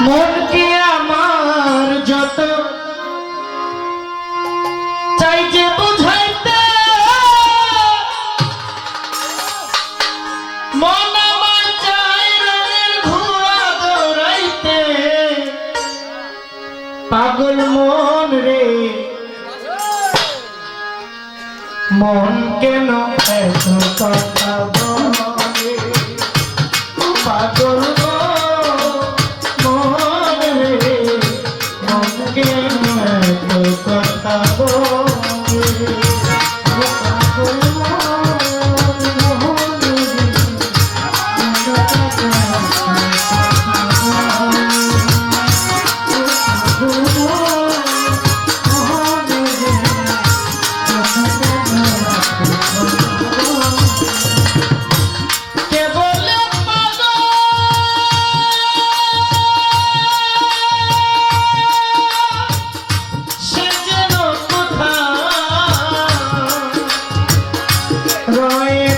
মনকে আমার যত? চাই যে বুঝাইতে। মন আমার চাই রঙের ঘুয়া দৌড়াইতে। পাগল মন রে। মন কেন এত কথা বল?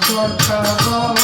Cortava